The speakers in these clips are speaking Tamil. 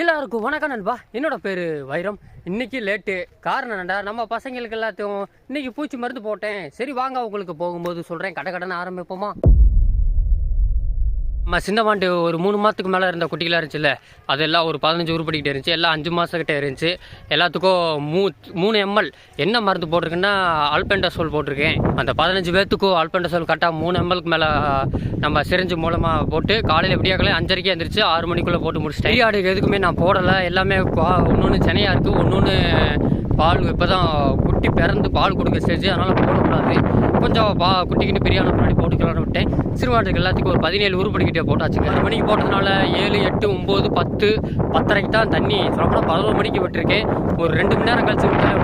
எல்லாருக்கும் வணக்கம் நண்பா. என்னோட பேர் வைரம். இன்னைக்கு லேட்டு காரணம் என்னடா? நம்ம பசங்களுக்கு எல்லாத்தையும் இன்னைக்கு பூச்சி மருந்து போட்டேன். சரி வாங்க உங்களுக்கு போகும்போது சொல்கிறேன் கடை கடன் ஆரம்பிப்போமா? நம்ம சின்னவாண்டு ஒரு மூணு மாதத்துக்கு மேலே இருந்த குட்டிகளாக இருந்துச்சுல்ல அதெல்லாம் ஒரு பதினஞ்சு உருப்படிக்கிட்டே இருந்துச்சு எல்லாம் அஞ்சு மாதக்கிட்ட இருந்துச்சு. எல்லாத்துக்கும் மூ மூணு எம்எல் என்ன மருந்து போட்டிருக்குன்னா அல்பெண்டசோல் போட்டிருக்கேன். அந்த பதினஞ்சு பேர்த்துக்கும் அல்பெண்டசோல் கரெக்டாக மூணு எம்எல்க்கு மேலே நம்ம சிரிஞ்சு மூலமாக போட்டு காலையில் எப்படியாக்கல அஞ்சரைக்கே எழுந்திரிச்சு ஆறு மணிக்குள்ளே போட்டு முடிச்சிட்டேன். பெரிய ஆடுக்கு எதுக்குமே நான் போடலை. எல்லாமே ஒன்று ஒன்று சென்னையாக இருக்குது ஒன்று ஒன்று பால் இப்போ தான் குட்டி பிறந்து பால் கொடுக்க ஸ்டேஜ் அதனால் போடக்கூடாது. கொஞ்சம் பா குட்டிக்கிட்டு பெரியான முன்னாடி போட்டுக்கலாம்னு விட்டேன். சிறுவாட்டுக்கு எல்லாத்துக்கும் ஒரு பதினேழு உருப்படிக்கிட்டே போட்டாச்சுங்க. ஆறு மணிக்கு போட்டதுனால ஏழு எட்டு ஒம்பது பத்து பத்தரைக்கு தான் தண்ணி. சொல்லப்போனால் பதினோரு மணிக்கு விட்டுருக்கேன். ஒரு ரெண்டு மணி நேரம் கழிச்சு விட்டாலே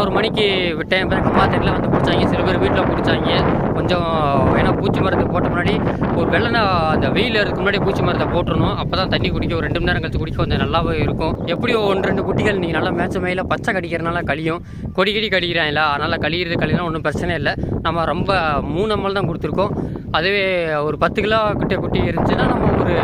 ஒன்றும் மணிக்கு விட்டேன் பேர் கம்மா வந்து பிடிச்சாங்க. சில பேர் வீட்டில் பிடிச்சாங்க. கொஞ்சம் ஏன்னா பூச்சி மரத்தை போட்ட முன்னாடி ஒரு வெள்ளனா அந்த வெயில் இருக்கு முன்னாடி பூச்சி மரத்தை போட்டுருணும் அப்போ தான் தண்ணி குடிக்க ஒரு ரெண்டு மணி நேரம் கழிச்சு குடிக்க கொஞ்சம் நல்லாவே இருக்கும். எப்படியோ ஒன்று ரெண்டு குட்டிகள் நீங்கள் நல்லா மேட்ச மயில பச்சை கடிக்கிறனால கழியும். கொடி கடி கடிக்கிறாங்களா? அதனால் கழியிறது கழினா ஒன்றும் பிரச்சனை இல்லை. நம்ம ரொம்ப மூணு அம்மல் தான் கொடுத்துருக்கோம். அதுவே ஒரு பத்து கிலோ கிட்ட குட்டி இருந்துச்சுன்னா நம்ம ஒரு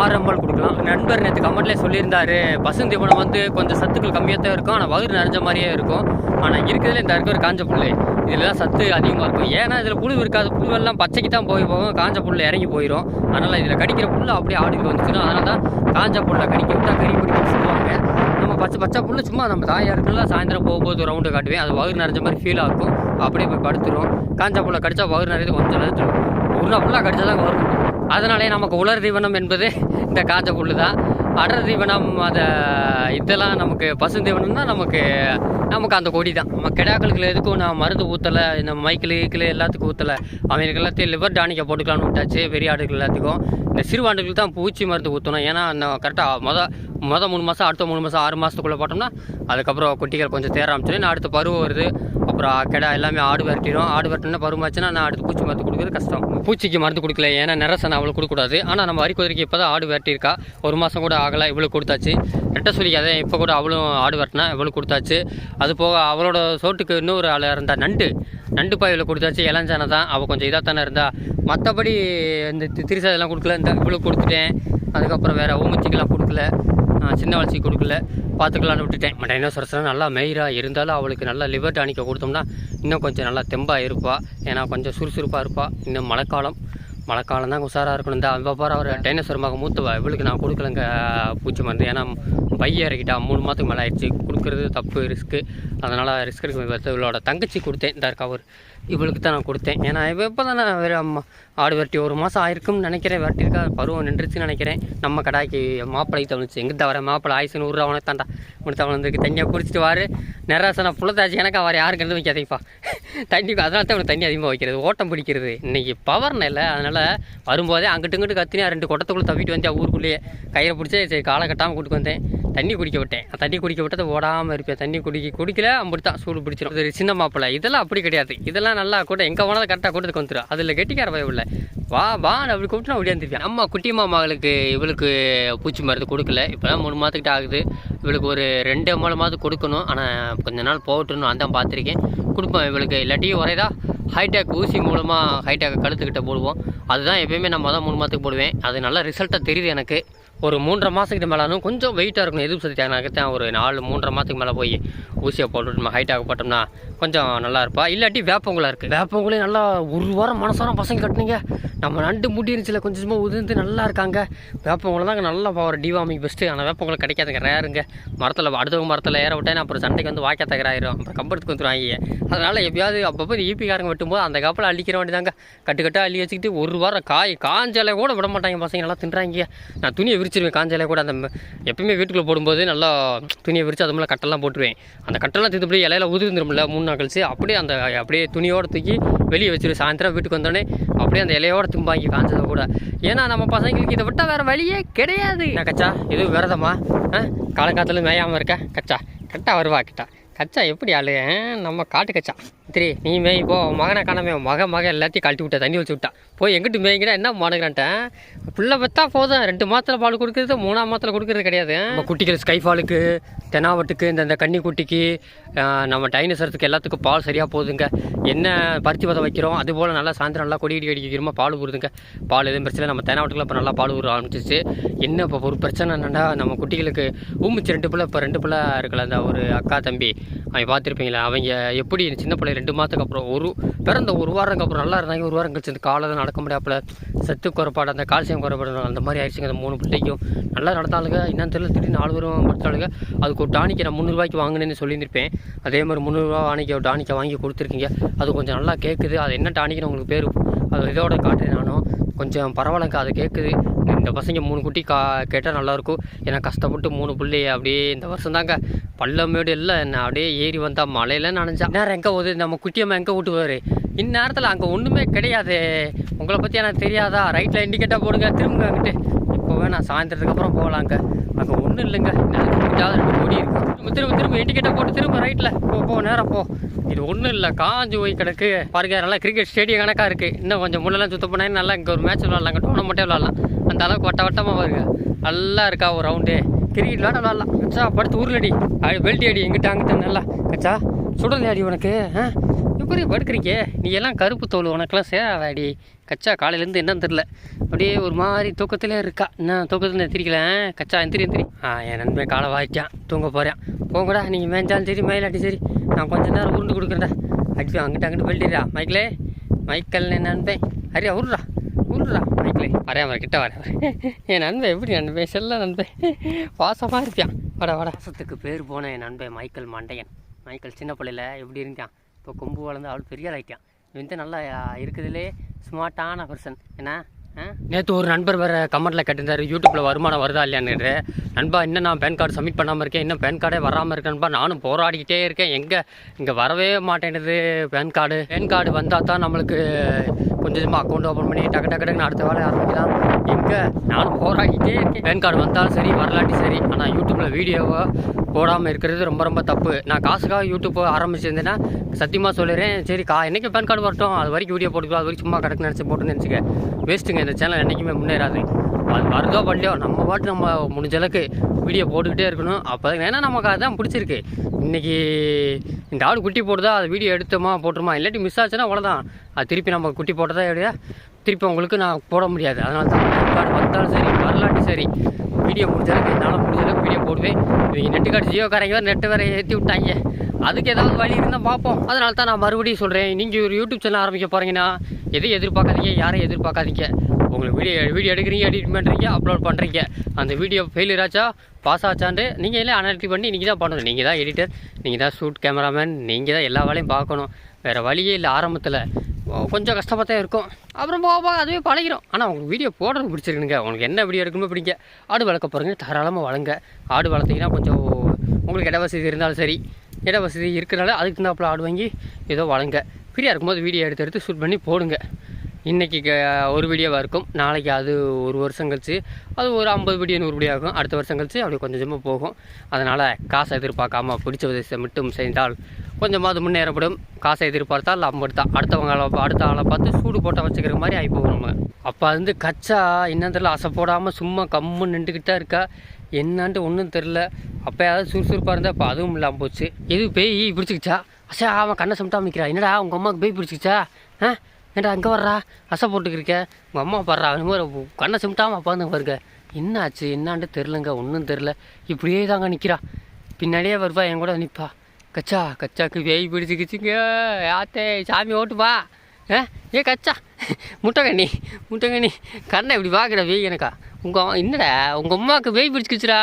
ஆறு அம்மல் கொடுக்கலாம். நண்பர் நேற்று கமெண்ட்லேயே சொல்லியிருந்தார். பசுந்தீவனம் வந்து கொஞ்சம் சத்துக்கள் கம்மியாக தான் இருக்கும். ஆனால் வயிறு நிறைஞ்ச மாதிரியே இருக்கும். ஆனால் இருக்கிறதுல இந்த இருக்கிற காஞ்ச புல் இதில் தான் சத்து அதிகமாக இருக்கும். ஏன்னா இதில் புழு இருக்காது. புழுவெல்லாம் பச்சைக்கு தான் போய் போகும். காஞ்ச புல் இறங்கி போயிடும் அதனால் இதில் கடிக்கிற புல்லு அப்படியே ஆடுக்கு வந்துச்சுன்னா அதனால தான் காஞ்ச புல்லை கடிக்க விட்டால் கறி பிடிக்கும்னு சொல்லுவாங்க. நம்ம பச்சை பச்சை புல்லு சும்மா நம்ம தாயாருக்குள்ள சாயந்தரம் போகும்போது ரவுண்டு காட்டுவேன். அது வயிறு நிறைஞ்ச மாதிரி ஃபீல் ஆகும் அப்படியே போய் படுத்துரும். காஞ்ச புல்லை கடித்தா வயிறு நிறையது கொஞ்சம் நேரத்தில் உருளை ஃபுல்லாக கடித்தா தான் வரும் அதனாலே நமக்கு உலர் தீவனம் என்பது இந்த காஞ்ச புல்லு தான் அடர் தீவனம் அதை இதெல்லாம் நமக்கு பசு நமக்கு நமக்கு அந்த கொடி தான் நம்ம கிடாக்களுக்கு எதுக்கும் நான் மருந்து ஊற்றலை இந்த மைக்கிள் ஈக்கிள் எல்லாத்துக்கும் ஊற்றலை அவங்களுக்கு எல்லாத்தையும் லிவர் டானிக்கை போட்டுக்கலாம்னு விட்டாச்சு பெரிய ஆடுகள் எல்லாத்துக்கும். இந்த சிறுவாண்டுகளுக்கு தான் பூச்சி மருந்து ஊற்றணும் ஏன்னா அந்த கரெக்டாக மொதல் மொதல் மூணு மாதம் அடுத்த மூணு மாதம் ஆறு மாதத்துக்குள்ளே போட்டோம்னா அதுக்கப்புறம் குட்டிகள் கொஞ்சம் தேர ஆரம்பிச்சிடும். அடுத்த பருவம் வருது. அப்புறம் கிடா எல்லாமே ஆடு வரட்டிடும் ஆடு வரட்டினா பருமாச்சுன்னா நான் அடுத்து பூச்சி மருந்து கொடுக்குறது கஷ்டம். பூச்சிக்கு மருந்து கொடுக்கல ஏன்னா நிறசனை அவ்வளோ கொடுக்கக்கூடாது. ஆனால் நம்ம வரிக்குதிரைக்கு இப்போ தான் ஆடு வரட்டியிருக்கா. ஒரு மாதம் கூட ஆகலை இவ்வளோ கொடுத்தாச்சு. ரெட்டை சொல்லிக்கு இப்போ கூட அவளும் ஆடு வரட்டினா இவ்வளோ கொடுத்தாச்சு. அது போக அவளோட சோட்டுக்கு இன்னொரு ஆள் இருந்தால் நண்டு. நண்டு பாயில் கொடுத்தாச்சு இளஞ்சானை தான். அவள் கொஞ்சம் இதாக தானே இருந்தா. மற்றபடி இந்த தி- இதெல்லாம் கொடுக்கல இந்த இவ்வளோ கொடுத்துட்டேன். அதுக்கப்புறம் வேறு ஊமச்சிக்கெல்லாம் கொடுக்கல. சின்ன வளர்ச்சி கொடுக்கல பார்த்துக்கலான்னு விட்டுட்டேன். டைனோசரஸ்லாம் நல்லா மெயிரா இருந்தாலும் அவளுக்கு நல்லா லிவர் டானிக்கை கொடுத்தோம்னா இன்னும் கொஞ்சம் நல்லா தெம்பாக இருப்பாள் ஏன்னா கொஞ்சம் சுறுசுறுப்பாக இருப்பாள் இன்னும் மழைக்காலம் மழைக்காலம் தான் உஷாராக இருக்கணும். இந்த அவள் அவர் டைனோசர் மக மூத்தவா. இவளுக்கு நான் கொடுக்கலங்க பூச்சி மருந்து. ஏன்னா பைய இறக்கிட்டா மூணு மாதத்துக்கு மேலே ஆயிடுச்சு. கொடுக்குறது தப்பு ரிஸ்க்கு அதனால் ரிஸ்க் எடுக்க இவளோட தங்கச்சி கொடுத்தேன். இந்த இருக்கா ஒரு இவளுக்கு தான் நான் கொடுத்தேன். ஏன்னா இவ இப்போ தான் நான் வேறு அம்மா ஆடு வெட்டி ஒரு மாதம் ஆயிருக்கும்னு நினைக்கிறேன். வெட்டியிருக்கா பருவம் நின்றுச்சுன்னு நினைக்கிறேன். நம்ம கடாய்க்கு மாப்பிளை தவணுச்சு எங்கே தவிர மாப்பிள்ளை? ஆயுசு நூறு அவனை தாண்டா உனக்கு அவனுக்கு தண்ணியாக குடிச்சிட்டு வாரு. நிறாசனா புள்ளத்தாச்சு. எனக்கு அவர் யாருக்கு இருந்து வைக்காதீப்பா தண்ணி அதனால தான் அவனுக்கு தண்ணி அதிகமாக வைக்கிறது. ஓட்டம் பிடிக்கிறது. இன்றைக்கி பவர் இல்லை. அதனால் வரும்போதே அங்கிட்டு இங்கிட்டு கத்தினியா ரெண்டு குடத்துக்குள்ளே தவிட்டு வந்தேன் ஊருக்குள்ளேயே கையை பிடிச்சி சரி காலை கட்டாமல் கூட்டு வந்தேன். தண்ணி குடிக்க விட்டேன். தண்ணி குடிக்க விட்டது ஓடாமல் இருப்பேன். தண்ணி குடிக்க குடிக்கல அப்படி தான் சூடு பிடிச்சிடும் சின்ன மாப்பிள்ளை. இதெல்லாம் அப்படி கிடையாது. இதெல்லாம் நல்லா கூட எங்கே போனாலும் கரெக்டாக கூட்டத்துக்கு வந்துடும் அதில் கெட்டிக்கார பயம் இல்லை வா வா அப்படி கூப்பிட்டு நான் ஒடியாந்துருப்பேன் அம்மா குட்டி மாமாவுக்கு இவளுக்கு பூச்சி மருந்து கொடுக்கல. இப்போலாம் மூணு மாதத்துக்கிட்ட ஆகுது. இவளுக்கு ஒரு ரெண்டு மூணு மாதம் கொடுக்கணும். ஆனால் கொஞ்ச நாள் போகட்டுன்னு அந்த பார்த்துருக்கேன். கொடுப்போம் இவளுக்கு. இல்லாட்டி ஒரேதா ஹைடெக் ஊசி மூலமாக ஹைடெக் கழுத்துக்கிட்ட போடுவோம். அதுதான் எப்பயுமே நான் மொதல் மூணு மாதத்துக்கு போடுவேன். அது நல்லா ரிசல்ட்டாக தெரியுது எனக்கு. ஒரு மூன்றரை மாதத்துக்கு மேலானும் கொஞ்சம் வெயிட்டாக இருக்கணும். எதிர்ப்பு சக்தி எனக்கு ஒரு நாலு மூன்றரை மாதத்துக்கு மேலே போய் ஊசியை போட்டு நம்ம ஹைட்டாக போட்டோம்னா கொஞ்சம் நல்லா இருப்பா. இல்லாட்டி வேப்பங்குளம் இருக்குது வேப்பங்குளம் நல்லா ஒரு வாரம் மனசாரம் பசங்க கட்டினீங்க. நம்ம நண்டு முடி இருந்துச்சுல கொஞ்சம் சும்மா உதிர்ந்து நல்லா இருக்காங்க. வேப்பங்குளம் தான் நல்லா பவர் டிவாமிங் பெஸ்ட்டு ஆனால் வேப்பங்குளம் கிடைக்காதுங்க ரேருங்க. மரத்தில் அடுத்தவங்க மரத்தில் ஏற விட்டேன் அப்புறம் சண்டைக்கு வந்து வாய்க்கா தகராயிரும் அப்புறம் கம்பெடுத்துக்கு வந்துருவாங்க. அதனால் எப்பயாவது அப்பப்போ ஈபிக்காரங்க வெட்டும்போது அந்த காப்பில் அள்ளிக்கிற வேண்டியதாங்க கட்டு கட்டாக அள்ளி வச்சுக்கிட்டு ஒரு வாரம் காய் காஞ்சலை கூட விட மாட்டாங்க பசங்க. நல்லா தின்றாங்க. நான் துணியை விரிச்சிருவேன். காஞ்சலை கூட அந்த எப்பயுமே வீட்டுக்குள்ளே போடும்போது நல்லா துணியை விரித்து அது மேலே கட்டெல்லாம் போட்டுருவேன். அந்த கட்டெல்லாம் திருப்பி இலையில உதிர்ந்துருமில்ல மூணு நாள் கழிச்சு அப்படியே அந்த அப்படியே துணியோடு தூக்கி வெளியே வச்சிருவேன். சாயந்தரம் வீட்டுக்கு வந்தோடனே அப்படியே அந்த இலையோட திம்பாங்க காஞ்சதை கூட. ஏன்னா நம்ம பசங்களுக்கு இதை விட்டால் வேறு வழியே கிடையாது. கச்சா? இது விரதமா? ஆ? காலங்காலத்தில் மேயாமல் இருக்க? கச்சா? கரெக்டாக வருவா கிட்டா? கச்சா எப்படி ஆளு? நம்ம காட்டு கச்சா. திரி நீ மேய் போ. மகனை காணாமே மக மக எல்லாத்தையும் கழட்டி விட்டா தண்ணி வச்சு விட்டா. போய் எங்கிட்டு மேய்ங்கிட்டா என்ன மாடுகிறான்ட்டேன் புள்ள பத்தா போதும். ரெண்டு மாதத்தில் பால் கொடுக்குறது மூணாம் மாதத்தில் கொடுக்குறது கிடையாது. நம்ம குட்டிகள் ஸ்கைஃபாலுக்கு தெனாவட்டுக்கு இந்த இந்த கன்னி குட்டிக்கு நம்ம டைனோசரத்துக்கு எல்லாத்துக்கும் பால் சரியாக போகுதுங்க என்ன பருத்தி பதம் வைக்கிறோம் அது போல் நல்லா சாயந்தரம் நல்லா கொடி அடி அடிக்கிறோமா பால் ஊறுதுங்க. பால் எதுவும் பிரச்சனை நம்ம தெனாவட்டுக்குள்ள இப்போ நல்லா பால் ஊற ஆரம்பிச்சிச்சு என்ன இப்போ ஒரு பிரச்சனை என்னென்னா நம்ம குட்டிகளுக்கு ஊமிச்சு ரெண்டு பிள்ளை இப்போ ரெண்டு பிள்ளை இருக்கல அந்த ஒரு அக்கா தம்பி. அவங்க பார்த்துருப்பீங்களா? அவங்க எப்படி சின்ன பிள்ளை ரெண்டு மாதத்துக்கு அப்புறம் ஒரு பிறந்த ஒரு வாரத்துக்கு அப்புறம் நல்லா இருந்தாங்க ஒரு வாரம் கழிச்சு அந்த காலை தான் நடக்க முடியாப்புல. சத்து குறைபாடு அந்த கால்சியம் குறைபடுறாங்க. அந்த மாதிரி ஆயிடுச்சுங்க. அந்த மூணு பிள்ளைக்கும் நல்லா நடந்தாளுங்க. என்னன்னு தெரியல. திடீர்னு நாலு பேரும் படுத்தாளுங்க அதுக்கு ஒரு டானிக்கை நான் முந்நூறுரூவாய்க்கு வாங்கினேன்னு சொல்லியிருந்திருப்பேன். அதே மாதிரி முந்நூறுரூவா டானிக்கை டானிக்கை வாங்கி கொடுத்துருக்கீங்க. அது கொஞ்சம் நல்லா கேட்குது. அது என்ன டானிக்குன்னு உங்களுக்கு பேர் அது இதோட காட்டுறேன் நானும். கொஞ்சம் பரவாயில்லங்க. அது கேட்குது. இந்த பசங்க மூணு குட்டி கா கேட்டால் நல்லாயிருக்கும் ஏன்னா கஷ்டப்பட்டு மூணு புள்ளி அப்படியே இந்த வருஷம் தாங்க பள்ளமேடு எல்லாம் என்ன அப்படியே ஏறி வந்தால் மழையில நனைஞ்சா. நேரம் எங்கே போகுது நம்ம குட்டியம்மா எங்கே விட்டுவார் இந்நேரத்தில் அங்கே ஒன்றுமே கிடையாது. உங்களை பற்றி எனக்கு தெரியாதா? ரைட்டில் இண்டிகேட்டாக போடுங்க திரும்புங்க அங்கிட்டு. இப்போவே நான் சாயந்தரத்துக்கு அப்புறம் போகலாங்க அங்கே ஒன்றும் இல்லைங்க. நேரத்துக்கு ரெண்டு கோடி இருக்கு. திரும்ப திரும்ப திரும்ப இண்டிகேட்டாக போட்டு திரும்ப ரைட்டில் போ போ நேரம் போ. இது ஒன்றும் இல்லை. காஞ்சு போய் கிடக்கு. பாருங்க நல்லா கிரிக்கெட் ஸ்டேடியம் கணக்காக இருக்குது இன்னும் கொஞ்சம் முள்ளெல்லாம் சுத்த பண்ணா நல்லா இங்கே ஒரு மேட்ச் விளாட்லாம் டோர்னமெண்ட்டே விளாட்லாம் அந்த அளவுக்கு வட்ட வட்டமாக பாருங்க. நல்லா இருக்கா ஒரு ரவுண்டு கிரிக்கெட்லாம் விளாட விளாட்லாம் கச்சா படுத்து ஊர்லடி. அடி பெல்ட்டி அடி எங்கிட்ட அங்கிட்ட நல்லா. கச்சா சுடலை அடி உனக்கு ஆ? இப்படி படுக்கிறீங்க? நீ எல்லாம் கருப்பு தோல் உனக்கெல்லாம் சேராடி கச்சா காலையிலேருந்து என்னன்னு தெரில அப்படியே ஒரு மாதிரி தூக்கத்திலே இருக்கா. என்ன தூக்கத்தில் திரிக்கல கச்சா எந்திரி எந்திரி. ஆ என் நண்பன் காலை வாய்க்கான். தூங்க போகிறேன் போங்கடா நீங்கள் மேய்ஞ்சாலும் சரி மயிலாட்டி சரி நான் கொஞ்சம் நேரம் உருண்டு கொடுக்குறேன்டா. அடிச்சு அங்கிட்ட அங்கிட்டு பெல்ட்டிடா மைக்கிளே மைக்கல் என் நண்பன் அரியா உருடா உருடா மைக்கிளே. வரையா வர கிட்ட வரேன் என் நண்பன் எப்படி நண்பன் செல்ல நண்பன் வாசமாக இருப்பியான் வட வட. வாசத்துக்கு பேர் போன என் நண்பன் மைக்கேல் மண்டையன். மைக்கேல் சின்ன பிள்ளையில எப்படி இருந்தான் இப்போ கொம்பு வளர்ந்து அவள் பெரிய ஆகிட்டான் இவன் நல்லா இருக்குதுலே ஸ்மார்ட்டான பர்சன் ஏன்னா நேற்று ஒரு நண்பர் வேறு கமெண்ட்டில் கேட்டிருந்தார் யூடியூப்பில் வருமானம் வருதா இல்லையான்னு நண்பா இன்னும் நான் பேன் கார்டு சப்மிட் பண்ணாமல் இருக்கேன். இன்னும் பேன் கார்டே வராமல் இருக்கேன்பா நானும் போராடிக்கிட்டே இருக்கேன். எங்கே இங்கே வரவே மாட்டேங்குது பேன் கார்டு பேன் கார்டு வந்தால் தான் நம்மளுக்கு கொஞ்சம் கொஞ்சமாக அக்கௌண்ட் ஓப்பன் பண்ணி டக்கு டக்கு டக்குன்னு அடுத்த வேலையை ஆரம்பிக்கலாம். எங்கே நானும் போராடிக்கிட்டே இருக்கேன். பேன் கார்டு வந்தாலும் சரி வரலாட்டி சரி. ஆனால் யூடியூப்பில் வீடியோவோ போடாமல் இருக்கிறது ரொம்ப ரொம்ப தப்பு. நான் காசுக்காக யூடியூப் ஆரம்பிச்சிருந்தேன்னா சத்தியமாக சொல்லிடுறேன் சரி கா என்றைக்கு பேன் கார்டு வரட்டும்? அது வரைக்கும் வீடியோ போட்டுக்கலாம். அது வரைக்கும் சும்மா கிடக்குன்னு நினச்சி போட்டுன்னு நினச்சிக்க. வேஸ்ட்டுங்க இந்த சேனல் என்றைக்குமே முன்னேறாது அது வருதோ பண்ணலையோ நம்ம பாட்டு நம்ம முடிஞ்ச அளவுக்கு வீடியோ போட்டுக்கிட்டே இருக்கணும். அப்போ ஏன்னா நமக்கு அதுதான் பிடிச்சிருக்கு. இன்றைக்கி இந்த ஆடு குட்டி போடுதா அது வீடியோ எடுத்தோமா போட்டுருமா இல்லாட்டி மிஸ் ஆச்சுன்னா அவ்வளோதான் அது திருப்பி நம்ம குட்டி போட்டதா எப்படியா திருப்பி உங்களுக்கு நான் போட முடியாது. அதனால தான் கார்டு வந்தாலும் சரி வரலாட்டி சரி வீடியோ முடிஞ்ச அளவுக்கு என்னால் முடிஞ்ச அளவுக்கு வீடியோ போடுவேன். இவங்க நெட்டு கார்டு ஜியோக்காரங்க வேறு நெட்டு வேறு ஏற்றி விட்டாங்க. அதுக்கு ஏதாவது வழி இருந்தால் பார்ப்போம். அதனால தான் நான் மறுபடியும் சொல்கிறேன் நீங்கள் ஒரு யூடியூப் சேனல் ஆரம்பிக்க போகிறீங்கன்னா எதையும் எதிர்பார்க்காதீங்க யாரையும் எதிர்பார்க்காதீங்க? உங்களுக்கு வீடியோ வீடியோ எடுக்கிறீங்க எடிட் பண்ணுறீங்க அப்லோட் பண்ணுறீங்க அந்த வீடியோ ஃபெயிலியர் ஆச்சா? பாஸ் ஆச்சான்ட்டு நீங்கள் எல்லாம் அனாலிட்டி பண்ணி நீங்கள் தான் பண்ணணும். நீங்கள் தான் எடிட்டர் நீங்கள் தான் ஷூட் கேமராமேன் நீங்கள் தான் எல்லா வேலையும் பார்க்கணும். வேறு வழியே இல்லை ஆரம்பத்தில். கொஞ்சம் கஷ்டமாக தான் இருக்கும். அப்புறம் போக போக அதுவே பழகிடும் ஆனால் உங்களுக்கு வீடியோ போடுறது பிடிச்சிருக்குங்க உங்களுக்கு என்ன வீடியோ எடுக்கணுமோ பிடிங்க. ஆடு வளர்க்க போகிறீங்க தாராளமாக வளங்க ஆடு வளர்த்தீங்கன்னா கொஞ்சம் உங்களுக்கு இட வசதி இருந்தாலும் சரி. இட வசதி இருக்கிறனால அதுக்கு தகுந்தாப்புல ஆடு வாங்கி ஏதோ வளங்க ஃப்ரீயாக இருக்கும்போது வீடியோ எடுத்து எடுத்து ஷூட் பண்ணி போடுங்க. இன்றைக்கி ஒரு வீடியோவாக இருக்கும். நாளைக்கு அது ஒரு வருஷம் கழிச்சு அது ஒரு ஐம்பது வீடியோ நூறு வீடியோ ஆகும். அடுத்த வருஷம் கழிச்சு அப்படி கொஞ்சம் கொஞ்சமாக போகும். அதனால் காசை எதிர்பார்க்காம பிடிச்ச உதவி மட்டும் செய்தால் கொஞ்சமாவது முன்னேறப்படும். காசை எதிர்பார்த்தால் அம்படுத்தான் அடுத்தவங்க ஆளை- அடுத்த ஆளை பார்த்து சூடு போட்டால் வச்சுக்கிற மாதிரி ஆகி போகும் நம்ம. அப்போ வந்து கச்சா என்னன்னு தெரில அசை போடாமல் சும்மா கம்மு நின்றுக்கிட்டு இருக்கா? என்னான்ட்டு ஒன்றும் தெரில அப்போ ஏதாவது சுறுசுறுப்பாக இருந்தால் இப்போ அதுவும் இல்லாமல் போச்சு. எது பேய் பிடிச்சிக்கிச்சா அசா அவன் கண்ணை சமட்டாம என்னடா உங்கள் அம்மாவுக்கு பேய் பிடிச்சிக்கிச்சா? ஆ? ஏன்டா அங்கே வர்றா? அசை போட்டுக்கிருக்க? உங்கள் அம்மா பாடுறா? அவன் மாதிரி கண்ணை சிமிட்டாமல் உட்காந்து பாருங்க. என்ன ஆச்சு என்னான்ட்டு தெரிலங்க ஒன்றும் தெரில இப்படியே தாங்க நிற்கிறா பின்னாடியே வருவா என் கூட நிற்பா கச்சா கச்சாக்கு வேய் பிடிச்சிக்கிச்சுங்க. யாத்தே சாமி ஓட்டுப்பா ஆ? ஏ கச்சா. முட்டைக்கண்ணி முட்டைக்கண்ணி கண்ணை இப்படி பார்க்குற வேய் எனக்கா. உங்கள் என்னடா? உங்கள் அம்மாவுக்கு வேய் பிடிச்சிக்கிச்சுடா.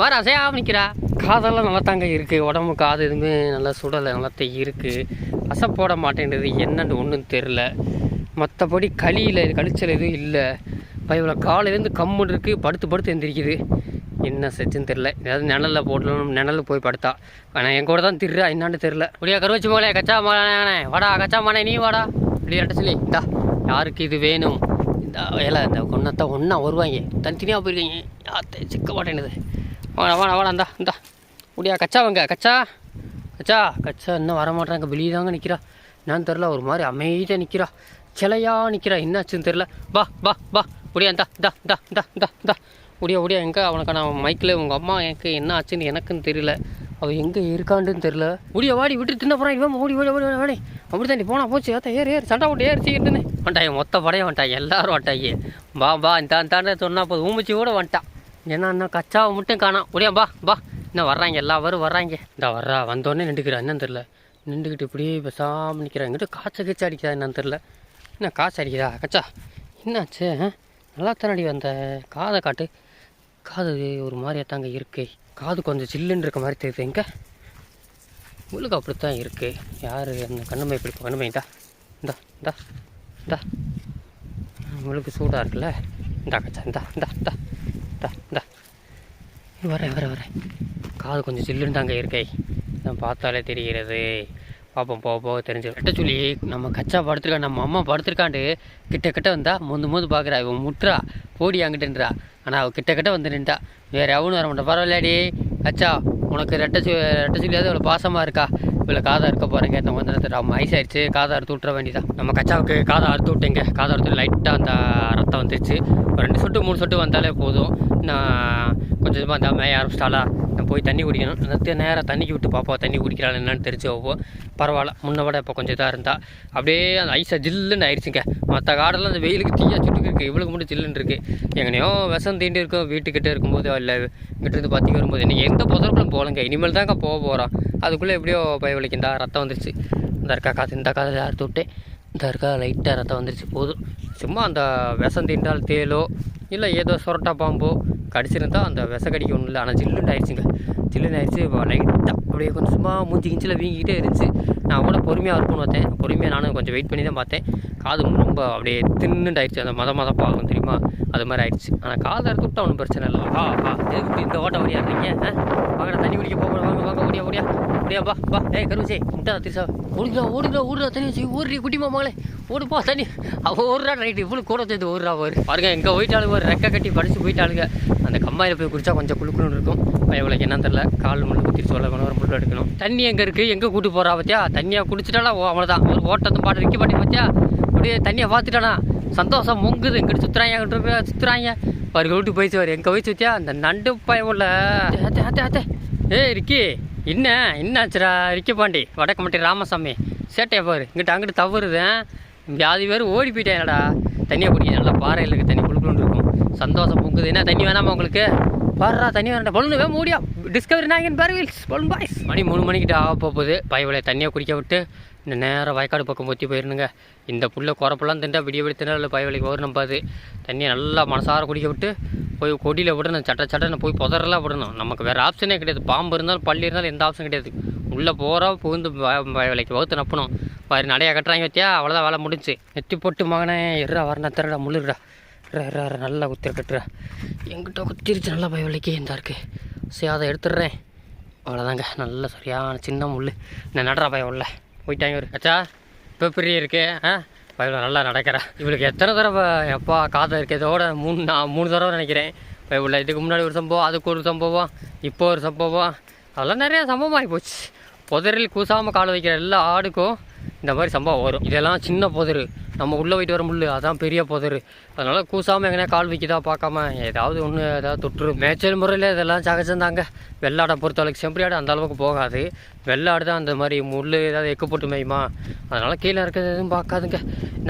வர அசையாமல் நிற்கிறா காதெல்லாம் நல்லா தாங்க இருக்குது உடம்பு காது எதுவுமே நல்லா சுடலை. நல்லாத்தான் இருக்குது அசை போட மாட்டேங்குது என்னன்னு ஒன்றும் தெரில மற்றபடி களியில் கழிச்சல் எதுவும் இல்லை. இவ்வளோ காலையிலேருந்து கம்முன்னு இருக்குது படுத்து படுத்து எந்திரிக்குது. என்ன செச்சுன்னு தெரில ஏதாவது நிழலில் போடணும். நிழலில் போய் படுத்தா. ஆனால் என் கூட தான் திருறா. என்னான்னு தெரில அப்படியே கருவச்சி மோளே கச்சா மானே வாடா கச்சா மானே நீ வாடா. அட்ட சொல்லி இந்தா. யாருக்கு இது வேணும்? இந்த ஏல இந்த ஒன்றத்தான் ஒன்றா வருவாங்க தனித்தனியாக போயிருக்கீங்க. சிக்க மாட்டேனுது வாடா வாடா வாடா இந்தா இந்தா. முடியா கச்சா வாங்க கச்சா. கச்சா கச்சா இன்னும் வரமாட்டாங்க வெளியே தாங்க நிற்கிறா என்னன்னு தெரில ஒரு மாதிரி அமைதியாக நிற்கிறா சிலையாக நிற்கிறா என்னாச்சுன்னு தெரில பா பா பா முடியா இந்தா இந்தா இந்தா இந்தா இந்தா இந்தா. முடியா ஒடியா எங்கே? அவனுக்கு நான் மைக்கில் உங்கள் அம்மா எனக்கு என்ன ஆச்சுன்னு எனக்குன்னு தெரியல. அவள் எங்கே இருக்காண்டுன்னு தெரில ஒடியா வாடி விட்டு தின்ன போகிறான் இவன் ஓடி ஓடி ஓடி வாடி. அப்படி தாண்டி போனால் போச்சு. ஏத்த ஏறு ஏறு. சண்டை விட்டு ஏறு சீக்கிரத்துன்னு. வந்துட்டாங்க மொத்த படையும் வந்துட்டாங்க எல்லாரும் வந்துட்டாங்க பா பா இந்த தாண்ட சொன்னால் போது ஊமிச்சி கூட வந்துட்டான் ஏன்னா அண்ணா கச்சாவை மட்டும் காணாம் ஒடியா பா பா. இன்னும் வர்றாங்க? எல்லாரும் வர்றாங்க. இந்த வர்றா வந்தோடனே நின்றுக்கிறா. என்னன்னு தெரில நின்றுக்கிட்டு இப்படியே பேசாமல் நிற்கிறா எங்கிட்ட காய்ச்ச கீச்ச அடிக்கிறா என்னன்னு தெரில என்ன காய்ச்சல் அடிக்கிறா கச்சா. என்னாச்சு நல்லா தானடி வந்த? காதை காட்டு. காது ஒரு மாதிரியா தாங்க இருக்கு. காது கொஞ்சம் சில்லுன்னு இருக்க மாதிரி தெரியுது எங்க உங்களுக்கு அப்படித்தான் இருக்குது யார் அந்த கண்ணுமை இப்படி கண்ணுமை இந்தா இந்தா இந்தா இந்தா. உங்களுக்கு சூடாக இருக்குல்ல. இந்தா கச்சா இந்தா இந்தா இந்தா. இந்தா வரேன் வரேன் வரேன் காது கொஞ்சம் சில்லுன்னு தாங்க நான் பார்த்தாலே தெரிகிறது. பார்ப்போம் போக போக தெரிஞ்சு. கிட்ட சொல்லி நம்ம கச்சா படுத்துருக்கா நம்ம அம்மா படுத்துருக்காண்டு கிட்ட கிட்ட வந்தா முந்து முந்து பார்க்குறா இவன் முட்டுறா போடி அங்கிட்டுன்றா ஆனால் அவள் கிட்ட கிட்ட வந்து நின்றா. வேறு எவனும் வர மாட்டா. பரவாயில்லாடி கச்சா உனக்கு ரெட்டை சொல்லி ரெட்டை சொல்லியாவது இவ்வளோ பாசமாக இருக்கா? இவ்வளோ காதை இருக்க போகிறேங்க இந்த கொஞ்ச நேரத்தில் அவன் ஐஸ் ஆயிடுச்சு. காதை அறுத்து விட்ற வேண்டியதான் நம்ம கச்சாவுக்கு காதை அறுத்து விட்டேங்க. காதை அறுத்து லைட்டாக அந்த ரத்தம் வந்துருச்சு. ஒரு ரெண்டு சொட்டு மூணு சொட்டு வந்தாலே போதும். நான் கொஞ்சம் கொஞ்சமாக அந்த மேய ஆரம்பிச்சிட்டாளா? நான் போய் தண்ணி குடிக்கணும். நேராக தண்ணிக்கு விட்டு பார்ப்போம் தண்ணி குடிக்கிறாள் என்னன்னு தெரிஞ்சு போவோம் பரவாயில்ல முன்ன விட இப்போ கொஞ்சம் இதாக இருந்தால் அப்படியே அந்த ஐஸை ஜில்லுன்னு ஆயிடுச்சுங்க மற்ற காடெல்லாம் அந்த வெயிலுக்கு தீயா சுட்டுக்கு இருக்குது இவளுக்கு மட்டும் ஜில்லுன்னு இருக்குது எங்கனையோ விஷம் தீண்டி இருக்கும் வீட்டுக்கிட்டே இருக்கும்போது இல்லை இங்கிட்டிருந்து பார்த்திங்க வரும்போது இன்றைக்கி எந்த புதற்குள்ள போகலங்க. இனிமேல் தாங்க போக போகிறோம் அதுக்குள்ளே எப்படியோ பய வலிக்குண்டா ரத்தம் வந்துருச்சு. இந்த இருக்கா காசு இந்த காதில் அறுத்து விட்டு இந்த இருக்கா லைட்டாக ரத்தம் வந்துருச்சு. போதும். சும்மா அந்த விஷம் தீண்டால் தேலோ இல்லை ஏதோ சொரட்டா பாம்போ கடிச்சிருந்தா அந்த விஷ ஒன்றும் இல்லை ஆனால் ஜில்லுன்னு ஆயிடுச்சுங்க. ஜில்லுன்னு ஆயிடுச்சு. லைட்டாக அப்படியே கொஞ்சம் சும்மா மூஞ்சி கிஞ்சில் வீங்கிக்கிட்டே இருந்துச்சு. நான் அவ்வளோ பொறுமையாக இருக்கும்னு பார்த்தேன். பொறுமையாக நானும் கொஞ்சம் வெயிட் பண்ணி தான் பார்த்தேன். காது ரொம்ப அப்படியே தின்னுண்டு ஆயிடுச்சு. அந்த மத மதம் ஆகும் தெரியுமா? அது மாதிரி ஆயிடுச்சு. ஆனால் காதை எடுத்து விட்டா ஒன்றும் பிரச்சனை இல்லை. வா வா எதுக்கு இப்படி இந்த ஓட்ட ஓடியாடுறீங்க வாங்க தண்ணி குடிக்க போக வாங்க வாங்க ஓடியா ஓடியா. ஓடியா பா பா ஏய் கருவிச்சே முட்டா திருசா ஓடிடா ஓடிடா ஓடுறா தண்ணி வச்சு. ஓடுறி குட்டிமா மகளே ஓடுப்பா தண்ணி. அவள் ஓடுறா ரைட்டு. இவ்வளோ கூட சேர்த்து ஓடுறா பாரு. பாருங்க எங்கே போயிட்டாளுங்க ஒரு ரெக்கை கட்டி படித்து போயிட்டாளுங்க. கம்மாயில் போய் குடிச்சா கொஞ்சம் குழுக்குன்னு இருக்கும். இவளுக்கு என்ன தெரியல. கால் முள்ளு குத்தி சொல்லணும் ஒரு முள்ளு எடுக்கணும். தண்ணி எங்கே இருக்குது எங்கே கூட்டு போகிறா பார்த்தியா தண்ணியாக குடிச்சிட்டாலா ஓ அவ்வளோதான் ஒரு ஓட்டத்தை பாட்டு நிற்க பாட்டி பார்த்தியா அப்படியே தண்ணியை பார்த்துட்டானா? சந்தோஷம் முங்குது. இங்கிட்டு சுற்றுறாங்க அங்கிட்டு சுற்றுறாங்க பாரு வீட்டு போயிடுச்சு வர எங்கே போய் சுற்றியா அந்த நண்டு பயவுள்ள அத்தே அத்தே அத்தே ஏய் ரிக்கி என்ன? என்னாச்சுரா ரிக்கி பாண்டி வடக்கம்பட்டி ராமசாமி சேட்டையை பாரு. இங்கிட்ட அங்கிட்டு தவறுதேன் வியாதி பேர் ஓடி போயிட்டேன்டா தண்ணியை குடிக்க நல்லா பாறையில் இருக்குது தண்ணி சந்தோஷம் பொங்குது. என்ன தண்ணி வேணாமா உங்களுக்கு? பாடுறா தண்ணி வேணா பலூன் வே மூடியா டிஸ்கவரி நாயகன் பர்வீல்ஸ் பலூன் பாய்ஸ் மணி மூணு மணிக்கிட்ட ஆக போகுது. பயவலை தண்ணியை குடிக்க விட்டு இந்த நேரம் வயக்காடு பக்கம் ஊற்றி போயிருந்துங்க. இந்த புள்ளை குறப்பெல்லாம் திண்டா விடிய விடி திண்டா இல்லை பயவலைக்கு வரும் நம்பாது. தண்ணியை நல்லா மனசார குடிக்க விட்டு போய் கொடியில் விடணும். சட்ட சட்டன்னு போய் புதரெல்லாம் விடணும். நமக்கு வேறு ஆப்ஷனே கிடையாது. பாம்பு இருந்தாலும் பள்ளி இருந்தாலும் எந்த ஆப்ஷன் கிடையாது. உள்ளே போகிறா புகுந்து வய- வயவலைக்கு வகுத்து நப்பணும். பாரு நடையா கட்டுறாங்க வச்சியா அவ்வளோதான் வேலை முடிஞ்சு. நெத்தி போட்டு மகனே எறா வரனா திரடா முள்ளுடா இறா நல்லா குத்திருக்கட்டுற எங்கிட்ட குத்திருச்சு நல்லா பயவலைக்கு இருந்தா இருக்கு சரி அதை எடுத்துடுறேன். அவ்வளோதாங்க நல்ல சரியான சின்ன முள் நான் நடரா பயம் உள்ள? போயிட்டாங்க ஒரு அச்சா இப்போ பெரிய இருக்கு ஆ? பயவில் நல்லா நடக்கிறா. இவளுக்கு எத்தனை தடவை எப்பா காதை இருக்கிறதோட மூணு நான் மூணு தடவை நினைக்கிறேன். பயவுள்ள இதுக்கு முன்னாடி ஒரு சம்பவம் அதுக்கு ஒரு சம்பவம் இப்போ ஒரு சம்பவம். அதெல்லாம் நிறையா சம்பவம் ஆகி போச்சு. புதரில் கூசாமல் கால் வைக்கிற எல்லா ஆடுக்கும் இந்த மாதிரி சம்பவம் வரும். இதெல்லாம் சின்ன புதரு. நம்ம உள்ளே போயிட்டு வர முள்ளு அதான் பெரிய புதரு. அதனால் கூசாமல் எங்கேனா கால் வைக்கிதா பார்க்காம ஏதாவது ஒன்று ஏதாவது தொற்று. மேய்ச்சல் முறையில் இதெல்லாம் சகஜந்தாங்க வெள்ளாடை பொறுத்தளவுக்கு செம்பரியாடு அந்த அளவுக்கு போகாது. வெள்ளாடு தான் அந்த மாதிரி முள் ஏதாவது எக்கு போட்டு மேயுமா? அதனால் கீழே இருக்கிறது எதுவும் பார்க்காதுங்க.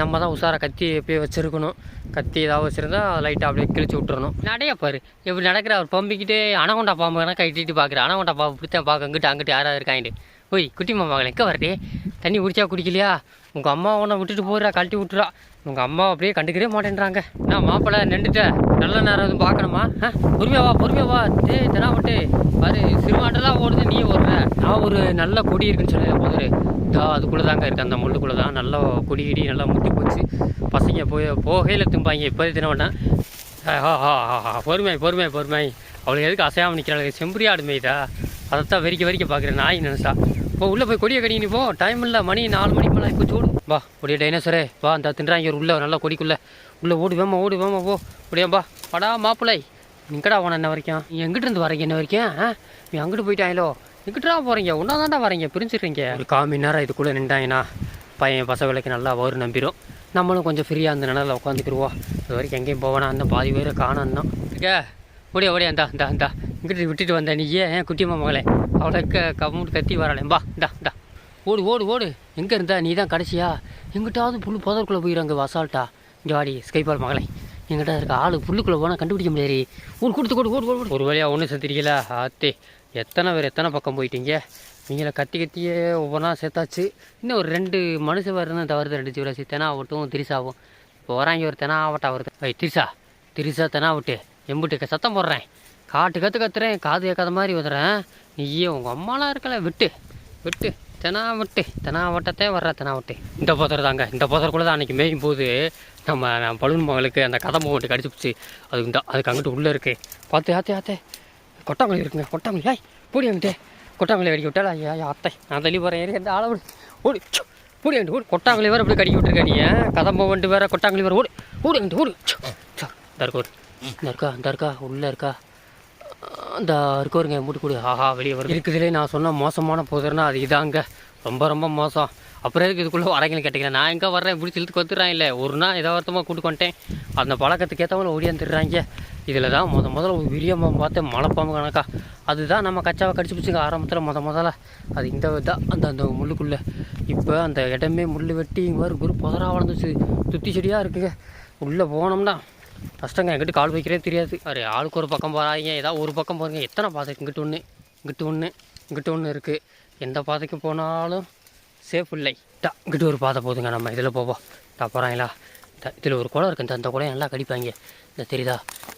நம்ம தான் உஷாராக கத்தி எப்பயும் வச்சுருக்கணும். கத்தி ஏதாவது வச்சுருந்தா லைட்டாக அப்படியே கிழிச்சு விட்டுறணும். நடைய பாரு. இப்படி நடக்கிற? அவர் பம்பிக்கிட்டே அனகொண்டா பாம்பு வேணா கட்டிட்டு பார்க்குறேன் அனகொண்டா பாம்பு பிடித்தேன் பார்க்க அங்கிட்டு அங்கிட்டு யாராவது இருக்காங்க ஓய் குட்டி மாமாங்களே எங்கே வரட்டே தண்ணி குடிச்சா குடிக்கலையா? உங்கள் அம்மா உன்னை விட்டுட்டு போகிறா கழட்டி விட்டுறா. உங்கள் அம்மா அப்படியே கண்டுக்கவே மாட்டேன்றாங்க. நான் மாப்பிள்ளை நின்றுட்டேன் நல்ல நேரம் எதுவும் பார்க்கணுமா? ஆ பொறுமையாவா வா பொறுமையா வா. பாரு சிறுமாட்டெல்லாம் ஓடுது நீ ஓடுற. நான் ஒரு நல்ல கொடி இருக்குன்னு சொன்னேன் போது இதா அதுக்குள்ளே தாங்க இருக்குது அந்த முள்ளுக்குள்ளே தான் நல்லா கொடி கிடி நல்லா முட்டி போச்சு. பசங்க போய் போகையில் திம்பாங்க இப்போ ஹா ஹா பொறுமை பொறுமை பொறுமை. அவளுக்கு எதுக்கு அசையாமல் நிற்கிறாள் செம்பரி ஆடு மேய்தா. அதைத்தான் வெறிக்க வெறிக்க பார்க்குறேன் நாய் நினைச்சா. இப்போ உள்ளே போய் கொடியை கடிக்கணும் போ. டைம் இல்லை மணி நாலு மணிக்கு மேலே இப்போ சூடு வா கொடிய டைனோசரே வா அந்த தின்றாங்க உள்ள நல்லா கொடிக்குள்ளே. உள்ளே ஓடி வேமா ஓடி வேமா போ. முடியாம்பா படா மாப்பிள்ளை. நீங்கடா போன என்ன வரைக்கும்? நீ எங்கிட்ட இருந்து வரீங்க என்ன வரைக்கும்? நீ அங்கிட்டு போயிட்டாங்களோ எங்கிட்டா போகிறீங்க ஒன்றா தாண்டா வரீங்க பிரிஞ்சுக்கிறீங்க ஒரு கால் மணி நேரம் இதுக்குள்ளே நின்றாங்கன்னா பையன் பசங்களுக்கு நல்லா வரும் நம்பிடும் நம்மளும் கொஞ்சம் ஃப்ரீயாக அந்த நிலையில் உட்காந்துக்கிடுவோம் இது வரைக்கும் எங்கேயும் போவேனா அந்த பாதி பேர் காணும் தான் இருக்கே? ஓடியா ஓடியா இந்தா இந்தா இந்தா. இங்கிட்டு விட்டுட்டு வந்த நீ ஏன் குட்டியம்மா மகளே அவளுக்கு க கம்முட்டு கத்தி வரலேன் பா இந்தா இந்தா. ஓடு ஓடு ஓடு. எங்கே இருந்தா நீ தான் கடைசியா? எங்கிட்டாவது புல் புதற்குள்ளே போயிடுறாங்க வசால்ட்டா. இங்கே வாடி ஸ்கைபால் மகளை. எங்கிட்ட இருக்க ஆள் புல்லுக்குள்ளே போனால் கண்டுபிடிக்க முடியாது. ஊர் கொடுத்து கொடு ஓடு ஓடு ஒரு வழியாக ஒன்றும் செத்துறீங்கள ஆத்தே. எத்தனை பேர் எத்தனை பக்கம் போயிட்டீங்க? நீங்கள கத்தி கத்தியே ஒவ்வொன்றா சேர்த்தாச்சு. இன்னும் ஒரு ரெண்டு மனுஷ வரணும் தவிர்த்து ரெண்டு ஜீவராசி தெனாவட்டும் திரிசாவும். இப்போ வராங்க ஒரு தெனாவட்டா வருது. ஐய் திரிசா. திரிசா தெனாவட்டு எம்பிட்டு சத்தம் போடுறேன். காட்டு கற்று கத்துறேன் காது கேட்காத மாதிரி வந்துடுறேன் நீயே உங்கள் அம்மாலாம் இருக்கல விட்டு. விட்டு. தெனாவட்டு தெனாவட்டத்தே வர்ற தெனாவட்டு. இந்த புதர் தாங்க இந்த போதற்குள்ளே தான் அன்றைக்கி மேயும் போது நம்ம நம்ம பலூன் மகளுக்கு அந்த கதம்பு ஒன்று கடிச்சு அதுக்கு இந்த அதுக்கு அங்கிட்டு உள்ளே இருக்கு. பார்த்து ஆத்தே ஆத்தே. கொட்டாங்குழி இருக்குங்க கொட்டாங்குழி ஆய் பூடி அங்கிட்டே. கொட்டாங்குழி அடிக்க விட்டாலா ஐயா அத்தை நான் தள்ளி போகிறேன் ஏறி அந்த ஆளை விடு. ஓடு ஓடி அங்கிட்டு ஓடு. கொட்டாங்குழி வேறு இப்படி கடிக்க விட்டுருக்க நீ கதம்பு வந்துட்டு வேறு கொட்டாங்குழி வேறு. ஓடு ஓடி அங்கிட்டு ஓடி. ச்சு, இந்த இருக்கா ஒரு இந்த இருக்கா இந்த இருக்கா உள்ளே இருக்கா. இந்த இருக்கவருங்க மூட்டு கொடு. ஆஹா வெளியே வரும் இருக்குதுலே நான் சொன்ன மோசமான புதர்னா அது இதாங்க. ரொம்ப ரொம்ப மோசம். அப்புறம் எதுக்கு இதுக்குள்ளே வரீங்கன்னு கேட்டிங்கன்னா நான் எங்கே வரேன் இப்படி இழுத்துக்கு வந்துடுறான் இல்லை. ஒரு நாள் எதாவர்த்தமாக கூட்டு வந்துட்டேன். அந்த பழக்கத்துக்கு ஏற்றவங்கள ஓடியாந்துடுறாங்க இதில் தான் முத முதல்ல ஒரு விரியம்பாம்பு பார்த்தேன் மலைப்பாம்பு கணக்கா. அதுதான் நம்ம கச்சாவை கடிச்சு பிடிச்சிங்க ஆரம்பத்தில் முத முதல்ல. அது இந்த இதாக அந்த அந்த முள்ளுக்குள்ளே. இப்போ அந்த இடமே முள் வெட்டி இங்கே மாதிரி குரு புதராக வளர்ந்துச்சு துத்தி செடியாக இருக்குங்க. உள்ளே போனோம்னா கஷ்டங்க எங்கிட்ட கால் வைக்கிறே தெரியாது. அரே ஆளுக்கு ஒரு பக்கம் போகிறாங்க ஏதாவது ஒரு பக்கம் போகிறீங்க எத்தனை பாதை இங்கிட்டு ஒன்று இங்கிட்டு ஒன்று இங்கிட்டு ஒன்று இருக்குது எந்த பாதைக்கு போனாலும் சேஃப் இல்லை. டா இங்கிட்டு ஒரு பாதை போதுங்க. நம்ம இதில் போவோம். டா போகிறாங்களா இதில் ஒரு குளம் இருக்குது இந்த அந்த குளம் நல்லா கடிப்பாங்க. இந்த தெரியுதா?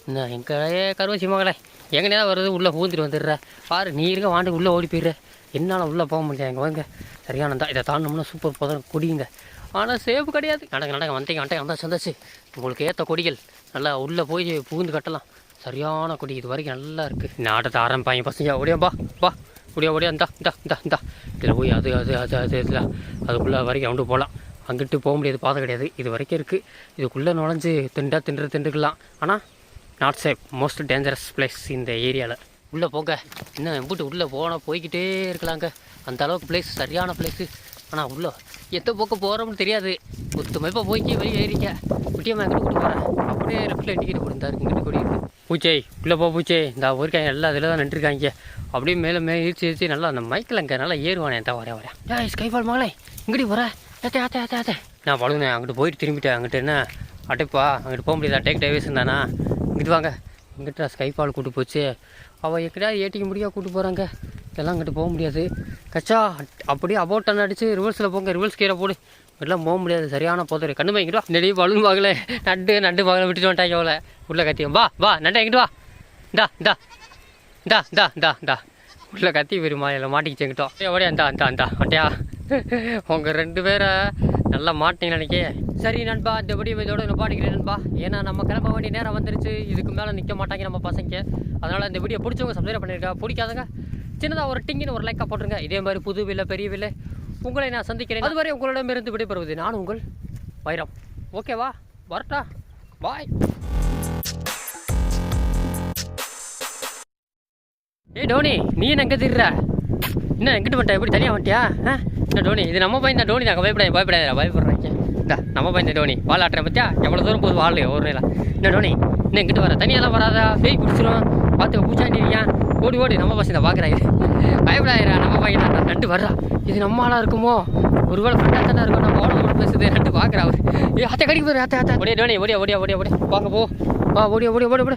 இந்த எங்களே கருவச்சி மகளே. எங்கே வருது? உள்ளே பூந்துட்டு வந்துடுற. பாரு நீ இருக்க வாண்டு உள்ளே ஓடி போயிடுற. என்னால் உள்ளே போக முடியாது எங்கள் வாங்க. தான் இதை தாண்டோம்னா சூப்பர் போதும் குடியுங்க ஆனால் சேஃப் கிடையாது. நடங்க நடங்க வந்தீங்க வந்தேன் வந்தா சந்தாச்சு உங்களுக்கு ஏற்ற கொடிகள். நல்லா உள்ளே போய் புகுந்து கட்டலாம். சரியான கொடி இது வரைக்கும் நல்லா இருக்குது இந்த ஆட்டத்தை ஆரம்பிப்பாங்க பசங்க. ஓடியா பா பா ஓடியா ஓடியா இந்தா இந்தா இந்தா இந்தா. இதில் போய் அது அது அது அது இதில் அதுக்குள்ளே வரைக்கும் கொண்டு போகலாம். அங்கிட்டு போக முடியாது பாதை கிடையாது. இது வரைக்கும் இருக்குது இதுக்குள்ளே நுழைஞ்சு திண்டா தின்று திண்டுக்கலாம். ஆனால் not safe most dangerous place இந்த ஏரியாவில் உள்ளே போங்க. இன்னும் எம்பிட்டு உள்ளே போனால் போய்கிட்டே இருக்கலாங்க. அந்த அளவுக்கு பிளேஸ் சரியான பிளேஸு ஆனால் உள்ளே. எத்த பக்கம் போகிறோம்னு தெரியாது. ஒத்துமைப்பாக போய்க்கி வெளியே ஏறிக்க. குட்டியம்மா எங்கிட்ட கூட்டு போகிறேன் அப்படியே லெஃப்ட்டில் டிக்கெட் கொடுத்தாரு இங்கிட்டு கூடி இருக்கு. பூச்சை உள்ளே போ பூச்சே. இந்த இருக்காங்க எல்லாம் அதில் தான் நின்றுருக்காங்க. அப்படியே மேலே மேலே இழுச்சி இழுச்சி நல்லா அந்த மைக்கில் அங்கே நல்லா ஏறுவானே தான் வரேன் வரேன். ஏய் ஸ்கைஃபால் மகளே இங்கிட்டு வரேன் ஏத்தே ஏத்தே ஏத்தே ஏத்தே நான் பழகுனேன். அங்கிட்டு போயிட்டு திரும்பிட்டேன். அங்கிட்டு என்ன? அட்டைப்பா அங்கிட்டு போக முடியாதா? டேக் டைவேஷன் தானா? இங்கிட்டு வாங்க. இங்கிட்ட ஸ்கைஃபால் கூட்டு போச்சு. அவள் எக்கிட்டா ஏட்டிக்கு முடியா கூட்டு போகிறாங்க இதெல்லாம் அங்கிட்டு போக முடியாது. கச்சா அப்படியே அபோட் டன் அடித்து ரிவர்ஸில் போங்க. ரிவர்ஸ் கீரை போடு. இப்படிலாம் போக முடியாது. சரியான போதரு. கண்ணு வாங்கிட்டு வா. நெடி பலூன் பார்க்கல நண்டு நண்டு பார்க்கல விட்டுட்டு வந்துட்டாங்க அவளை. உள்ள கத்தியம். வா வா நண்டை எங்கிட்டு வா. இந்தா இந்தா. இந்தா இந்தா இந்தா இந்தா. கத்தி பெருமா இல்லை மாட்டிக்கிச்சு எங்கிட்டோம் ஏ அப்படியா இந்தா இந்தா இந்தா. அட்டையா உங்கள் ரெண்டு பேரை நல்லா மாட்டீங்க நினைக்கே சரி நண்பா இந்த வீடியோ இதோட நிப்பாட்டிக்கிறேன் நண்பா. ஏன்னா நம்ம கிளம்ப வேண்டிய நேரம் வந்துருச்சு. இதுக்கு மேலே நிற்க மாட்டாங்க நம்ம பசங்க. அதனால் இந்த வீடியோ பிடிச்சவங்க சப்ஸ்கிரைப் பண்ணியிருக்கா பிடிக்காதங்க சின்னதாக ஒரு டிங்கின்னு ஒரு லைக்காக போட்டுருங்க. இதே மாதிரி புது வில்லை பெரிய வில்லை உங்களை நான் சந்திக்கிறேன். அதுவரை உங்களிடமிருந்து விடைபெறுவது நான் உங்கள் வைரம். ஓகேவா வரட்டா. பாய் ஏய் டோனி நீ என்ன எங்கே திடுற? என்ன எங்கிட்டு வந்துட்ட? எப்படி தனியாக வந்துட்டியா? ஆ? டோனி இது நம்ம பையன் தான் டோனி. தான் பயப்படாது பயப்படாத பயப்படுறாங்க இந்தா நம்ம பையன் டோனி. வால் ஆட்டுறேன் பத்தியா எவ்வளோ தூரம் போகுது வாள் ஒரு நிலை இந்த டோனி இன்னும் எங்கிட்ட வர தனியெல்லாம் வராதா? பேய் பிடிச்சிரும் பார்த்து பூச்சாண்டிருக்கியா ஓடி ஓடி நம்ம பசங்க பார்க்குறாங்க பயப்படாதா நம்ம பையன் தான். நண்டு வர்றா. இது நம்ம ஆளாக இருக்குமோ? ஒரு வேளை ஃப்ரெண்டாக தானே இருக்கும் நம்ம அவ்வளோ கூட பேசுது. நண்டு பார்க்குறா அவர். ஏ அத்தை கடிக்க போயிரு அத்தை அத்தை ஓடியா டோனி ஓடியா ஓடியா ஓடியா ஓடியா. வாங்க போ. வா ஓடியா ஓடியா ஓடி ஓடி